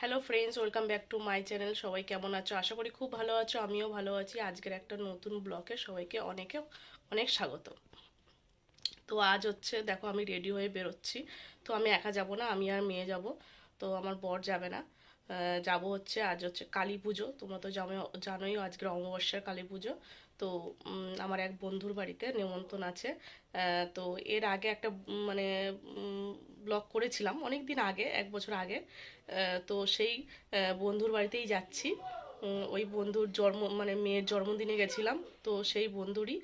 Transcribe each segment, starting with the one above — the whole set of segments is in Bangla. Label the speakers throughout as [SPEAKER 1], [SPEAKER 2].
[SPEAKER 1] Hello friends welcome back to my channel সবাই কেমন আছো? আশা করি খুব ভালো আছো, আমিও ভালো আছি। আজকের একটা নতুন ব্লগে সবাইকে অনেকে অনেক স্বাগত। তো আজ হচ্ছে, দেখো আমি রেডি হয়ে বেরোচ্ছি। তো আমি একা যাব না, আমি আর মেয়ে যাব। তো আমার বর যাবে না। যাব হচ্ছে আজ হচ্ছে কালী পুজো। তোমরা তো জানো জানোই আজকের অমাবস্যার কালী পুজো। তো আমার এক বন্ধুর বাড়িতে নেমন্তন্ন আছে। তো এর আগে একটা মানে ব্লগ করেছিলাম অনেক দিন আগে, এক বছর আগে। তো সেই বন্ধুর বাড়িতেই যাচ্ছি। ওই বন্ধুর জন্ম মানে মেয়ের জন্মদিনে গেছিলাম, তো সেই বন্ধুরই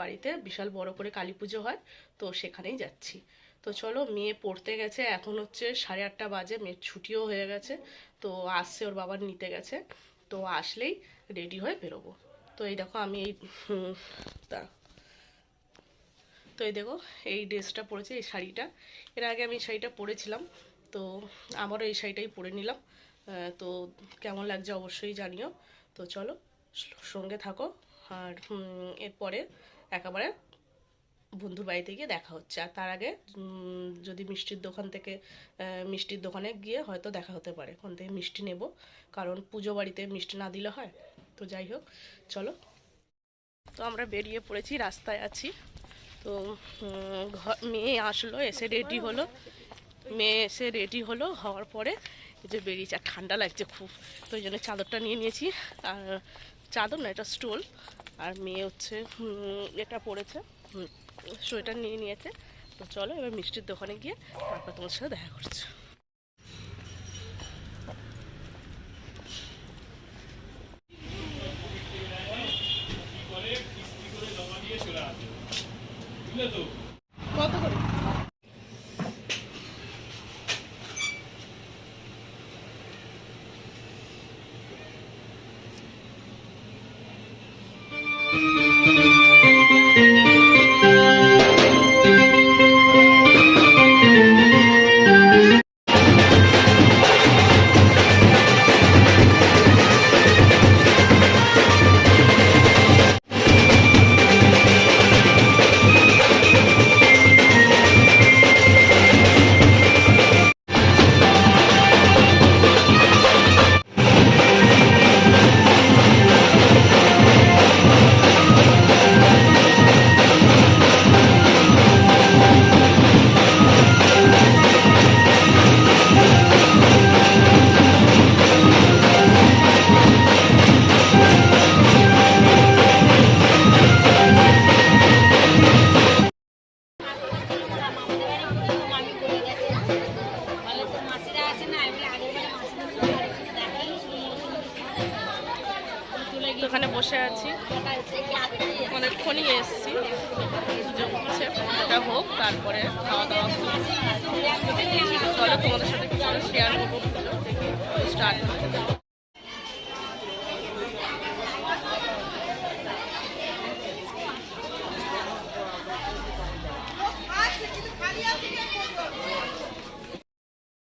[SPEAKER 1] বাড়িতে বিশাল বড় করে কালী পুজো হয়, তো সেখানেই যাচ্ছি। তো চলো, মেয়ে পড়তে গেছে, এখন হচ্ছে সাড়ে আটটা বাজে, মেয়ের ছুটিও হয়ে গেছে, তো আসছে, ওর বাবার নিতে গেছে, তো আসলেই রেডি হয়ে বেরোবো। তো এই দেখো, আমি এই তা, তো এই দেখো, এই ড্রেসটা পরেছি, এই শাড়িটা। এর আগে আমি শাড়িটা পরেছিলাম, তো আমারও এই শাড়িটাই পরে নিলাম। তো কেমন লাগছে অবশ্যই জানিও। তো চলো সঙ্গে থাকো। আর এরপরে একেবারে বন্ধুর বাড়িতে গিয়ে দেখা হচ্ছে। আর তার আগে যদি মিষ্টির দোকান থেকে মিষ্টির দোকানে গিয়ে হয়তো দেখা হতে পারে। ওখান থেকে মিষ্টি নেব। কারণ পুজো বাড়িতে মিষ্টি না দিলে হয়। তো যাই হোক চলো। তো আমরা বেরিয়ে পড়েছি রাস্তায় আছি। তো উম, ঘ- মেয়ে আসলো এসে রেডি হলো। মেয়ে এসে রেডি হলো হওয়ার পরে যে বেরিয়েছে, আর ঠান্ডা লাগছে খুব, তো ওই জন্য চাদরটা নিয়ে নিয়েছি। আর চাদর না, এটা স্টোল। আর মেয়ে হচ্ছে এটা পরেছে সোয়েটার নিয়ে নিয়েছে। তো চলো এবার মিষ্টির দোকানে গিয়ে তারপর তোমার সাথে দেখা করছি। কত তো ওখানে বসে আছি। অনেকক্ষণই এসেছি। পুজো হচ্ছে। হোক, তারপরে খাওয়া দাওয়া। চলো, তোমাদের সাথে কিছু শেয়ার করব স্টার্ট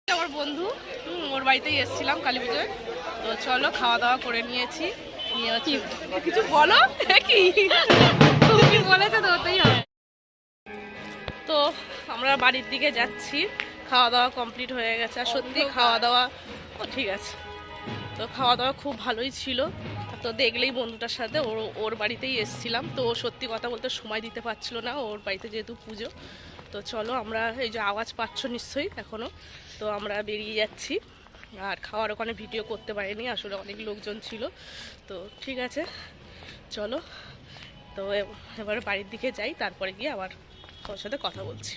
[SPEAKER 1] আমার বন্ধু ওর বাড়িতেই এসেছিলাম কালী পুজোয়। তো চলো, খাওয়া দাওয়া করে নিয়েছি। কিছু বলো? কি তুমি বলেছ তো হবে। তো আমরা বাড়ির দিকে যাচ্ছি। খাওয়া দাওয়া কমপ্লিট হয়ে গেছে। আর সত্যি খাওয়া দাওয়া ও ঠিক আছে। তো খাওয়া দাওয়া খুব ভালোই ছিল। তো দেখলেই বন্ধুটার সাথে ওর ওর বাড়িতেই এসেছিলাম। তো ও সত্যি কথা বলতে সময় দিতে পারছিল না ওর বাড়িতে যেহেতু পুজো। তো চলো আমরা এই যে আওয়াজ পাচ্ছ নিশ্চয়ই এখনও তো আমরা বেরিয়ে যাচ্ছি। আর খাওয়ার ওখানে ভিডিও করতে পারিনি, আসলে অনেক লোকজন ছিল। তো ঠিক আছে, চলো। তো এবার বাড়ির দিকে যাই, তারপরে গিয়ে আবার তোর সাথে কথা বলছি।